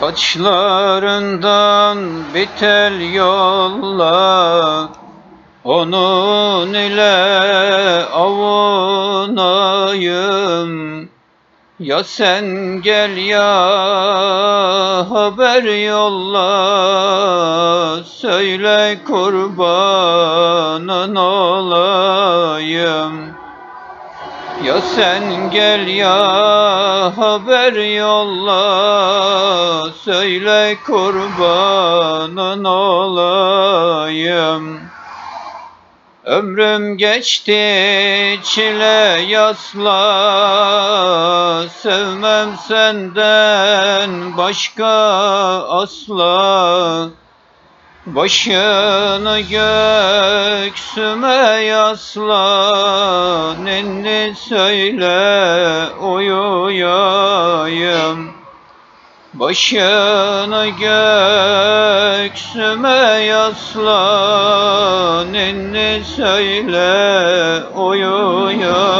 Saçlarından bir tel yolla Onun ile avunayım. Ya sen gel ya haber yolla Söyle kurbanın olayım ya sen gel ya haber yolla. Söyle kurbanın olayım. Ömrüm geçti çile yasla. Sevmem senden başka asla Başını göksüme yasla Ninni söyle uyuyayım. Başını göksüme yasla Ninni söyle uyuyayım